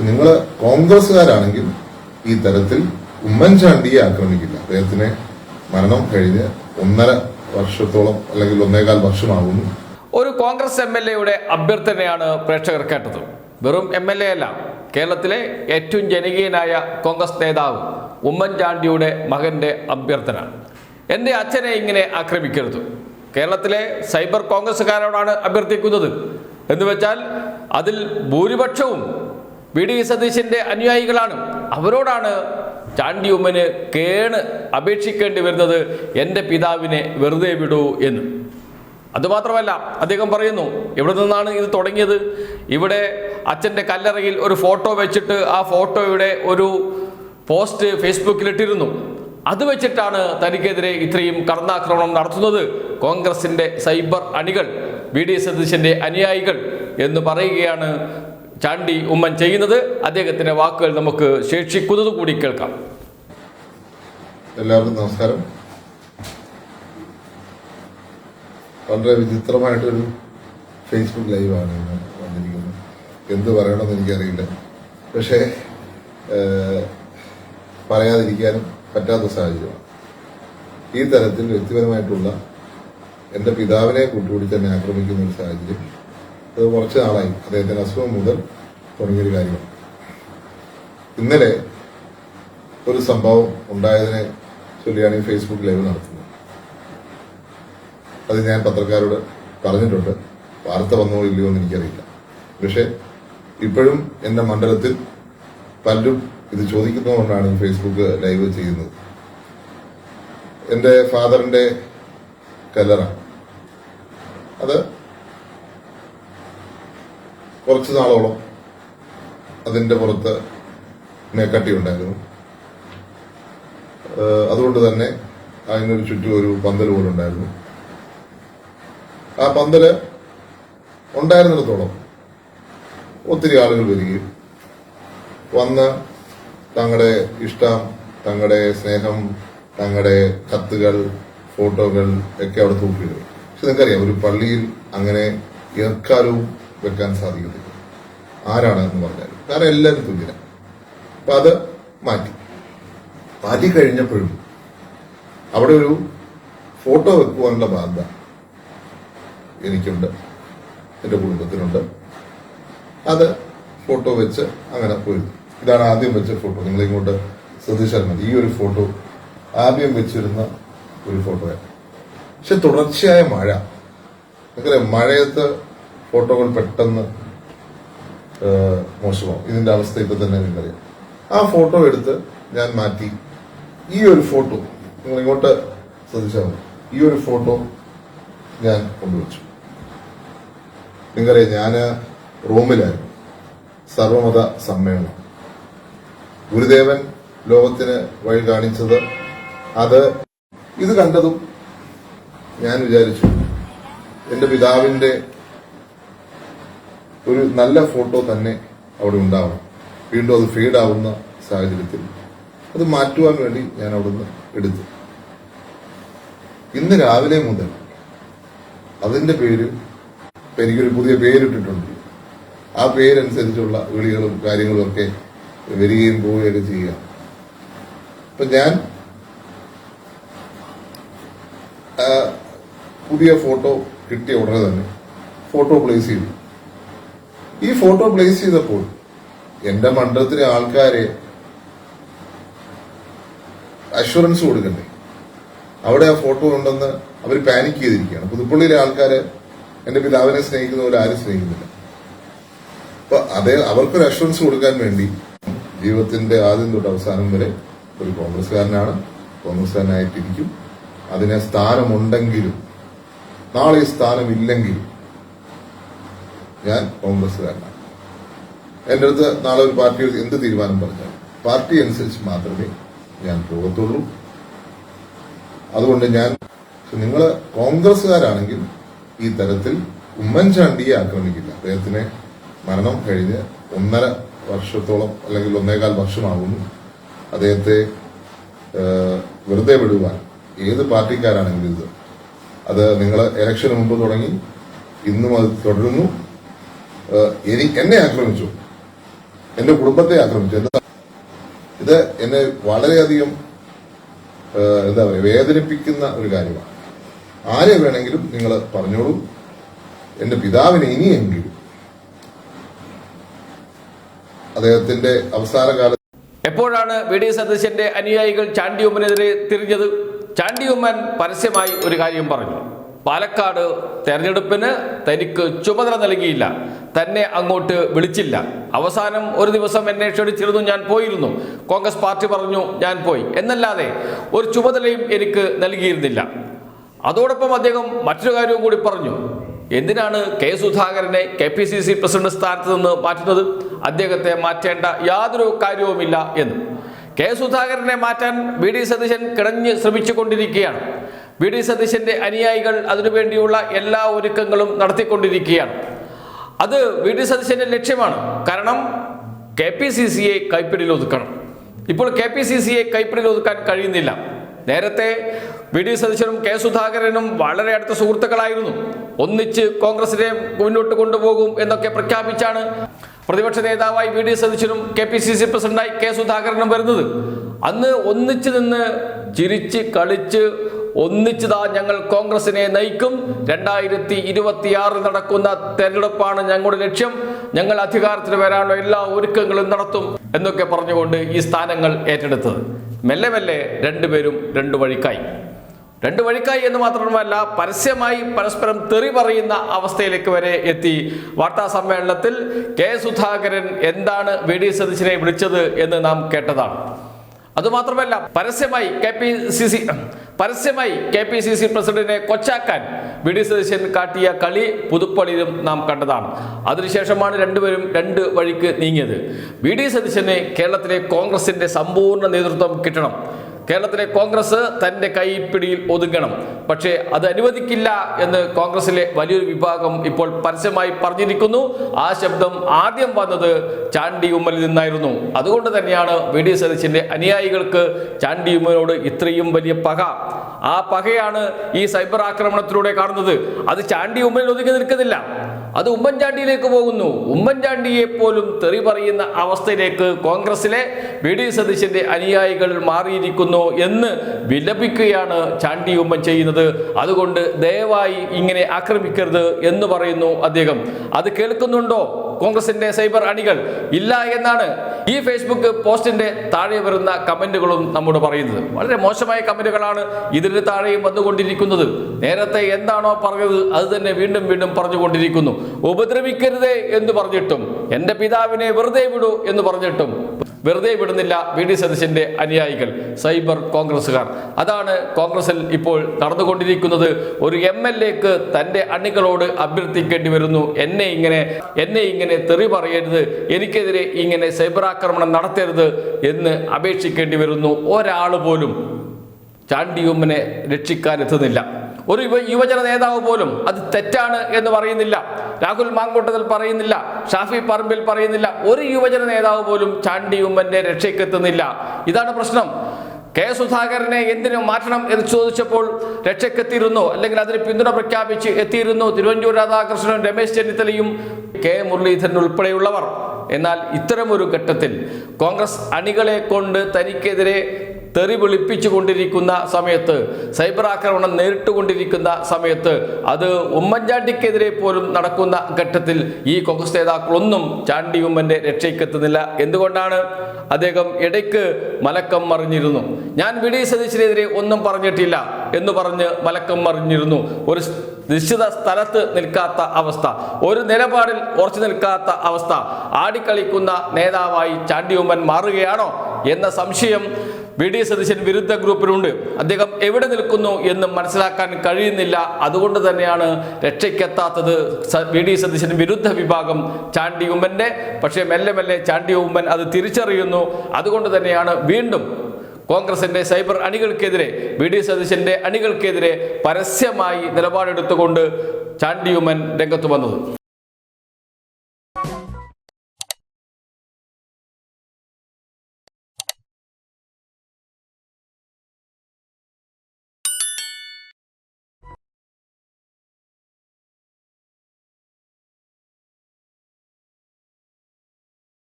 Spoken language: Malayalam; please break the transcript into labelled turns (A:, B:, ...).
A: നിങ്ങൾ കോൺഗ്രസ്സുകാരാണെങ്കിൽ ഈ തരത്തിൽ ഉമ്മൻചാണ്ടിയെ ആക്രമിക്കില്ല. അദ്ദേഹത്തിന് മരണം കഴിഞ്ഞ് ഒന്നര വർഷത്തോളം അല്ലെങ്കിൽ ഒന്നേകാൽ വർഷമാകുന്നു
B: ഒരു കോൺഗ്രസ് എം എൽ എയുടെ അഭ്യർത്ഥനയാണ് പ്രേക്ഷകർ കേട്ടത്. വെറും എം എൽ എ അല്ല കേരളത്തിലെ ഏറ്റവും ജനകീയനായ കോൺഗ്രസ് നേതാവ് ഉമ്മൻചാണ്ടിയുടെ മകന്റെ അഭ്യർത്ഥന. എന്റെ അച്ഛനെ ഇങ്ങനെ ആക്രമിക്കരുത്. കേരളത്തിലെ സൈബർ കോൺഗ്രസ്സുകാരോടാണ് അഭ്യർത്ഥിക്കുന്നത്. എന്ന് വെച്ചാൽ അതിൽ ഭൂരിപക്ഷവും വി ഡി സതീശന്റെ അനുയായികളാണ്. അവരോടാണ് ചാണ്ടി ഉമ്മന് കേണ് അപേക്ഷിക്കേണ്ടി വരുന്നത്. എന്റെ പിതാവിനെ വെറുതെ വിടൂ എന്ന്. അതുമാത്രമല്ല അദ്ദേഹം പറയുന്നു ഇവിടെ നിന്നാണ് ഇത് തുടങ്ങിയത്? ഇവിടെ അച്ഛന്റെ കല്ലറയിൽ ഒരു ഫോട്ടോ വെച്ചിട്ട് ആ ഫോട്ടോയുടെ ഒരു പോസ്റ്റ് ഫേസ്ബുക്കിലിട്ടിരുന്നു. അത് വെച്ചിട്ടാണ് തനിക്കെതിരെ ഇത്രയും കടന്നാക്രമണം നടത്തുന്നത്. കോൺഗ്രസിന്റെ സൈബർ അണികൾ വി ഡി സതീശന്റെ അനുയായികൾ എന്ന് പറയുകയാണ് ചാണ്ടി ഉമ്മൻ ചെയ്യുന്നത് അദ്ദേഹത്തിന്റെ വാക്കുകൾ നമുക്ക് ശേഷിക്കുന്നത് കൂടി കേൾക്കാം.
A: എല്ലാവർക്കും നമസ്കാരം. വളരെ വിചിത്രമായിട്ടൊരു ഫേസ്ബുക്ക് ലൈവാണ് വന്നിരിക്കുന്നത്. എന്ത് പറയണമെന്ന് എനിക്കറിയില്ല. പക്ഷേ പറയാതിരിക്കാനും പറ്റാത്ത സാഹചര്യമാണ്. ഈ തരത്തിൽ വ്യക്തിപരമായിട്ടുള്ള എന്റെ പിതാവിനെ കൂട്ടുകൂടി തന്നെ ആക്രമിക്കുന്ന ഒരു സാഹചര്യം അത് കുറച്ച് നാളായി. അദ്ദേഹത്തിന്റെ അസുഖം മുതൽ തുടങ്ങിയൊരു കാര്യമാണ്. ഇന്നലെ ഒരു സംഭവം ഉണ്ടായതിനെ ചൊല്ലിയാണ് ഈ ഫേസ്ബുക്ക് ലൈവ് നടത്തുന്നത്. അത് ഞാൻ പത്രക്കാരോട് പറഞ്ഞിട്ടുണ്ട്. വാർത്ത വന്നോ ഇല്ലയോ എന്ന് എനിക്കറിയില്ല. പക്ഷെ ഇപ്പോഴും എന്റെ മണ്ഡലത്തിൽ പലരും ഇത് ചോദിക്കുന്നതുകൊണ്ടാണ് ഈ ഫേസ്ബുക്ക് ലൈവ് ചെയ്യുന്നത്. എന്റെ ഫാദറിന്റെ കല്ലറ. അത് കുറച്ചു നാളോളം അതിന്റെ പുറത്ത് മേക്കട്ടി ഉണ്ടായിരുന്നു അതുകൊണ്ട് തന്നെ അതിനൊരു ചുറ്റും ഒരു പന്തൽ പോലെ ഉണ്ടായിരുന്നു. ആ പന്തൽ ഉണ്ടായിരുന്നിടത്തോളം ഒത്തിരി ആളുകൾ വരികയും വന്ന് തങ്ങളുടെ ഇഷ്ടം തങ്ങളുടെ സ്നേഹം തങ്ങളുടെ കത്തുകൾ ഫോട്ടോകൾ ഒക്കെ അവിടെ തൂക്കിയിടും. പക്ഷെ നിങ്ങൾക്കറിയാം ഒരു പള്ളിയിൽ അങ്ങനെ എക്കാലവും വെക്കാൻ സാധിക്കത്തില്ല. ആരാണ് എന്ന് പറഞ്ഞാൽ കാരണം എല്ലാവരും തുല്യരാണ് അപ്പൊ അത് മാറ്റി. മാറ്റി കഴിഞ്ഞപ്പോഴും അവിടെ ഒരു ഫോട്ടോ വെക്കുവാനുള്ള ബാധ്യത എനിക്കുണ്ട്. എന്റെ കുടുംബത്തിനുണ്ട്. അത് ഫോട്ടോ വെച്ച് അങ്ങനെ പോയിരുന്നു. ഇതാണ് ആദ്യം വെച്ച ഫോട്ടോ. നിങ്ങളിങ്ങോട്ട് ശ്രദ്ധിച്ചാൽ മതി. ഈ ഒരു ഫോട്ടോ ആദ്യം വെച്ചിരുന്ന ഒരു ഫോട്ടോയാണ്. പക്ഷെ തുടർച്ചയായ മഴ. നിങ്ങൾക്കറിയാം മഴയത്ത് ഫോട്ടോകൾ പെട്ടെന്ന് മോശമാവും. ഇതിന്റെ അവസ്ഥ ഇപ്പൊ തന്നെ നിങ്ങൾക്കറിയാം. ആ ഫോട്ടോ എടുത്ത് ഞാൻ മാറ്റി. ഈ ഒരു ഫോട്ടോ നിങ്ങൾ ഇങ്ങോട്ട് ശ്രദ്ധിച്ചാൽ മതി. ഈ ഒരു ഫോട്ടോ ഞാൻ കൊണ്ടുവച്ചു. നിങ്ങൾക്കറിയാം ഞാൻ റോമിലായിരുന്നു. സർവമത സമ്മേളനം. ഗുരുദേവൻ ലോകത്തിന് വഴി കാണിച്ചത് അത് ഇത് കണ്ടതും ഞാൻ വിചാരിച്ചു. എന്റെ പിതാവിന്റെ ഒരു നല്ല ഫോട്ടോ തന്നെ അവിടെ ഉണ്ടാവണം. വീണ്ടും അത് ഫീഡ് ആവുന്ന സാഹചര്യത്തിൽ അത് മാറ്റുവാൻ വേണ്ടി ഞാൻ അവിടുന്ന് എടുത്തു. ഇന്ന് രാവിലെ മുതൽ അതിന്റെ പേര് എനിക്കൊരു പുതിയ പേരിട്ടിട്ടുണ്ട്. ആ പേരനുസരിച്ചുള്ള വിളികളും കാര്യങ്ങളും ഒക്കെ വരികയും പോവുകയൊക്കെ ചെയ്യുക അപ്പൊ ഞാൻ പുതിയ ഫോട്ടോ കിട്ടിയ ഉടനെ തന്നെ ഫോട്ടോ പ്ലേസ് ചെയ്തു. ഈ ഫോട്ടോ പ്ലേസ് ചെയ്തപ്പോൾ എന്റെ മണ്ഡലത്തിലെ ആൾക്കാരെ അഷുറൻസ് കൊടുക്കണ്ടേ? അവിടെ ആ ഫോട്ടോ ഉണ്ടെന്ന് അവർ പാനിക് ചെയ്തിരിക്കുകയാണ്. പുതുപ്പള്ളിയിലെ ആൾക്കാര് എന്റെ പിതാവിനെ സ്നേഹിക്കുന്ന പോലെ ആരും സ്നേഹിക്കുന്നില്ല. അപ്പൊ അതേ അവർക്കൊരു അഷുറൻസ് കൊടുക്കാൻ വേണ്ടി ജീവിതത്തിന്റെ ആദ്യം തൊട്ട് അവസാനം വരെ ഒരു കോൺഗ്രസ്സുകാരനാണ്. കോൺഗ്രസ്സുകാരനായിട്ടിരിക്കും. അതിന് സ്ഥാനമുണ്ടെങ്കിലും നാളെ ഈ സ്ഥാനമില്ലെങ്കിലും ഞാൻ കോൺഗ്രസ്സുകാരനാണ് എന്റെ അടുത്ത് നാളെ ഒരു പാർട്ടി എന്ത് തീരുമാനം പറഞ്ഞാൽ പാർട്ടി അനുസരിച്ച് മാത്രമേ ഞാൻ പോകത്തുള്ളൂ. അതുകൊണ്ട് ഞാൻ നിങ്ങൾ കോൺഗ്രസ്സുകാരാണെങ്കിൽ ഈ തരത്തിൽ ഉമ്മൻചാണ്ടിയെ ആക്രമിക്കില്ല. അദ്ദേഹത്തിന് മരണം കഴിഞ്ഞ് ഒന്നര വർഷത്തോളം അല്ലെങ്കിൽ ഒന്നേകാൽ വർഷമാകുന്നു അദ്ദേഹത്തെ വെറുതെ വിടുവാൻ ഏത് പാർട്ടിക്കാരാണെങ്കിലും ഇത്. അത് നിങ്ങൾ ഇലക്ഷന് മുമ്പ് തുടങ്ങി ഇന്നും അത് തുടരുന്നു. എന്നെ ആക്രമിച്ചു. എന്റെ കുടുംബത്തെ ആക്രമിച്ചു. എന്താ? ഇത് എന്നെ വളരെയധികം എന്താ പറയുക വേദനിപ്പിക്കുന്ന ഒരു കാര്യമാണ്. ആരെ വേണമെങ്കിലും നിങ്ങൾ പറഞ്ഞോളൂ. എന്റെ പിതാവിനെ ഇനിയെങ്കിലും അദ്ദേഹത്തിന്റെ അവസാന കാലത്ത്
B: എപ്പോഴാണ് വി ഡി സതീശന്റെ അനുയായികൾ ചാണ്ടിയുമ്മനെതിരെ തിരിഞ്ഞത്? ചാണ്ടി ഉമ്മൻ പരസ്യമായി ഒരു കാര്യം പറഞ്ഞു. പാലക്കാട് തെരഞ്ഞെടുപ്പിന് തനിക്ക് ചുമതല നൽകിയില്ല. തന്നെ അങ്ങോട്ട് വിളിച്ചില്ല. അവസാനം ഒരു ദിവസം എന്നെ ക്ഷണിച്ചിരുന്നു ഞാൻ പോയിരുന്നു. കോൺഗ്രസ് പാർട്ടി പറഞ്ഞു ഞാൻ പോയി. എന്നല്ലാതെ ഒരു ചുമതലയും എനിക്ക് നൽകിയിരുന്നില്ല. അതോടൊപ്പം അദ്ദേഹം മറ്റൊരു കാര്യവും കൂടി പറഞ്ഞു. എന്തിനാണ് കെ സുധാകരനെ K P C C president സ്ഥാനത്ത് നിന്ന് മാറ്റുന്നത്? അദ്ദേഹത്തെ മാറ്റേണ്ട യാതൊരു കാര്യവുമില്ല എന്ന്. കെ സുധാകരനെ മാറ്റാൻ വി ഡി സതീശൻ കിടഞ്ഞ് ശ്രമിച്ചുകൊണ്ടിരിക്കുകയാണ് വി ഡി സതീശന്റെ അനുയായികൾ അതിനുവേണ്ടിയുള്ള എല്ലാ ഒരുക്കങ്ങളും നടത്തിക്കൊണ്ടിരിക്കുകയാണ്. അത് വി ഡി സതീശന്റെ ലക്ഷ്യമാണ്. കാരണം കെ പി സി സിയെ കൈപ്പിടിയിൽ ഒതുക്കണം. ഇപ്പോൾ കെ പി സി സിയെ കൈപ്പിടിയിൽ ഒതുക്കാൻ കഴിയുന്നില്ല. നേരത്തെ വി ഡി സതീശനും കെ സുധാകരനും വളരെ അടുത്ത സുഹൃത്തുക്കളായിരുന്നു. ഒന്നിച്ച് കോൺഗ്രസിനെ മുന്നോട്ട് കൊണ്ടുപോകും എന്നൊക്കെ പ്രഖ്യാപിച്ചാണ് പ്രതിപക്ഷ നേതാവായി വി ഡി സതീശനും കെ പി സി സി പ്രസിഡന്റായി കെ സുധാകരനും വരുന്നത്. അന്ന് ഒന്നിച്ച് നിന്ന് ചിരിച്ച് കളിച്ച് ഒന്നിച്ചതാ ഞങ്ങൾ കോൺഗ്രസിനെ നയിക്കും. രണ്ടായിരത്തി ഇരുപത്തിയാറിൽ നടക്കുന്ന തെരഞ്ഞെടുപ്പാണ് ഞങ്ങളുടെ ലക്ഷ്യം. ഞങ്ങൾ അധികാരത്തിൽ വരാനുള്ള എല്ലാ ഒരുക്കങ്ങളും നടത്തും എന്നൊക്കെ പറഞ്ഞുകൊണ്ട് ഈ സ്ഥാനങ്ങൾ ഏറ്റെടുത്തത്. മെല്ലെ മെല്ലെ രണ്ടുപേരും രണ്ടു വഴിക്കായി. രണ്ടു വഴിക്കായി എന്ന് മാത്രമല്ല പരസ്യമായി പരസ്പരം തെറി പറയുന്ന അവസ്ഥയിലേക്ക് വരെ എത്തി. വാർത്താ സമ്മേളനത്തിൽ കെ സുധാകരൻ എന്താണ് വി ഡി സതീശനെ വിളിച്ചത് എന്ന് നാം കേട്ടതാണ്. അതുമാത്രമല്ല പരസ്യമായി കെ പി സി സി പരസ്യമായി കെ പി സി സി പ്രസിഡന്റിനെ കൊച്ചാക്കാൻ വി ഡി സതീശൻ കാട്ടിയ കളി പുതുപ്പള്ളിയിലും നാം കണ്ടതാണ്. അതിനുശേഷമാണ് രണ്ടുപേരും രണ്ട് വഴിക്ക് നീങ്ങിയത്. വി ഡി സതീശന് കേരളത്തിലെ കോൺഗ്രസിന്റെ സമ്പൂർണ നേതൃത്വം കിട്ടണം. കേരളത്തിലെ കോൺഗ്രസ് തന്റെ കൈപ്പിടിയിൽ ഒതുങ്ങണം. പക്ഷേ അത് അനുവദിക്കില്ല എന്ന് കോൺഗ്രസിലെ വലിയൊരു വിഭാഗം ഇപ്പോൾ പരസ്യമായി പറഞ്ഞിരിക്കുന്നു. ആ ശബ്ദം ആദ്യം വന്നത് ചാണ്ടി ഉമ്മലിൽ നിന്നായിരുന്നു. അതുകൊണ്ട് തന്നെയാണ് വി ഡി സതീശന്റെ അനുയായികൾക്ക് ചാണ്ടി ഉമ്മനോട് ഇത്രയും വലിയ പക. ആ പകയാണ് ഈ സൈബർ ആക്രമണത്തിലൂടെ കാണുന്നത്. അത് ചാണ്ടി ഉമ്മനിൽ ഒതുങ്ങി നിൽക്കുന്നില്ല. അത് ഉമ്മൻചാണ്ടിയിലേക്ക് പോകുന്നു. ഉമ്മൻചാണ്ടിയെ പോലും തെറി പറയുന്ന അവസ്ഥയിലേക്ക് കോൺഗ്രസിലെ വി ഡി സതീശന്റെ അനുയായികൾ മാറിയിരിക്കുന്നു എന്ന് വിലപിക്കുകയാണ് ചാണ്ടി ഉമ്മൻ ചെയ്യുന്നത്. അതുകൊണ്ട് ദയവായി ഇങ്ങനെ ആക്രമിക്കരുത് എന്ന് പറയുന്നു അദ്ദേഹം. അത് കേൾക്കുന്നുണ്ടോ? കോൺഗ്രസിന്റെ സൈബർ അണികൾ ഇല്ല എന്നാണ് ഈ ഫേസ്ബുക്ക് പോസ്റ്റിന്റെ താഴെ വരുന്ന കമന്റുകളും നമ്മോട് പറയുന്നത്. വളരെ മോശമായ കമന്റുകളാണ് ഇതിന് താഴെയും വന്നുകൊണ്ടിരിക്കുന്നത്. നേരത്തെ എന്താണോ പറഞ്ഞത് അത് തന്നെ വീണ്ടും വീണ്ടും പറഞ്ഞുകൊണ്ടിരിക്കുന്നു. ഉപദ്രവിക്കരുതേ എന്ന് പറഞ്ഞിട്ടും എന്റെ പിതാവിനെ വെറുതെ വിടൂ എന്ന് പറഞ്ഞിട്ടും വെറുതെ വിടുന്നില്ല വി ഡി സതീശന്റെ അനുയായികൾ സൈബർ കോൺഗ്രസ്സുകാർ. അതാണ് കോൺഗ്രസിൽ ഇപ്പോൾ നടന്നുകൊണ്ടിരിക്കുന്നത്. ഒരു എം എൽ എക്ക് തന്റെ അണികളോട് അഭ്യർത്ഥിക്കേണ്ടി വരുന്നു. എന്നെ ഇങ്ങനെ എന്നെ ഇങ്ങനെ തെറി പറയരുത് എനിക്കെതിരെ ഇങ്ങനെ സൈബർ ആക്രമണം നടത്തരുത് എന്ന് അപേക്ഷിക്കേണ്ടി വരുന്നു. ഒരാൾ പോലും ചാണ്ടിയുമ്മനെ രക്ഷിക്കാൻ എത്തുന്നില്ല ഒരു യുവ യുവജന നേതാവ് പോലും അത് തെറ്റാണ് എന്ന് പറയുന്നില്ല. രാഹുൽ മാങ്കൂട്ടത്തിൽ പറയുന്നില്ല. ഷാഫി പറമ്പിൽ പറയുന്നില്ല. ഒരു യുവജന നേതാവ് പോലും ചാണ്ടി ഉമ്മന്റെ രക്ഷയ്ക്കെത്തുന്നില്ല. ഇതാണ് പ്രശ്നം. കെ സുധാകരനെ എന്തിനു മാറ്റണം എന്ന് ചോദിച്ചപ്പോൾ രക്ഷയ്ക്കെത്തിയിരുന്നു അല്ലെങ്കിൽ അതിന് പിന്തുണ പ്രഖ്യാപിച്ച് എത്തിയിരുന്നു തിരുവഞ്ചൂർ രാധാകൃഷ്ണനും രമേശ് ചെന്നിത്തലയും കെ മുരളീധരൻ ഉൾപ്പെടെയുള്ളവർ. എന്നാൽ ഇത്തരമൊരു ഘട്ടത്തിൽ കോൺഗ്രസ് അണികളെ കൊണ്ട് തനിക്കെതിരെ തെറി വിളിപ്പിച്ചു കൊണ്ടിരിക്കുന്ന സമയത്ത് സൈബർ ആക്രമണം നേരിട്ടുകൊണ്ടിരിക്കുന്ന സമയത്ത് അത് ഉമ്മൻചാണ്ടിക്കെതിരെ പോലും നടക്കുന്ന ഘട്ടത്തിൽ ഈ കോൺഗ്രസ് നേതാക്കളൊന്നും ചാണ്ടി ഉമ്മന്റെ രക്ഷയ്ക്കെത്തുന്നില്ല. എന്തുകൊണ്ടാണ്? അദ്ദേഹം ഇടയ്ക്ക് മലക്കം മറിഞ്ഞിരുന്നു. ഞാൻ വി ഡി സതീശിനെതിരെ ഒന്നും പറഞ്ഞിട്ടില്ല എന്ന് പറഞ്ഞ് മലക്കം മറിഞ്ഞിരുന്നു. ഒരു നിശ്ചിത സ്ഥലത്ത് നിൽക്കാത്ത അവസ്ഥ ഒരു നിലപാടിൽ ഉറച്ചു നിൽക്കാത്ത അവസ്ഥ. ആടിക്കളിക്കുന്ന നേതാവായി ചാണ്ടി ഉമ്മൻ മാറുകയാണോ? എന്ന സംശയം വി ഡി സതീശൻ വിരുദ്ധ ഗ്രൂപ്പിലുണ്ട്. അദ്ദേഹം എവിടെ നിൽക്കുന്നു എന്ന് മനസ്സിലാക്കാൻ കഴിയുന്നില്ല. അതുകൊണ്ട് തന്നെയാണ് രക്ഷയ്ക്കെത്താത്തത് വി ഡി സതീശൻ വിരുദ്ധ വിഭാഗം ചാണ്ടി ഉമ്മന്റെ. പക്ഷേ മെല്ലെ മെല്ലെ ചാണ്ടി ഉമ്മൻ അത് തിരിച്ചറിയുന്നു. അതുകൊണ്ട് തന്നെയാണ് വീണ്ടും കോൺഗ്രസിന്റെ സൈബർ അണികൾക്കെതിരെ വി ഡി സതീശന്റെ അണികൾക്കെതിരെ പരസ്യമായി നിലപാടെടുത്തുകൊണ്ട് ചാണ്ടിയുമൻ രംഗത്ത് വന്നത്.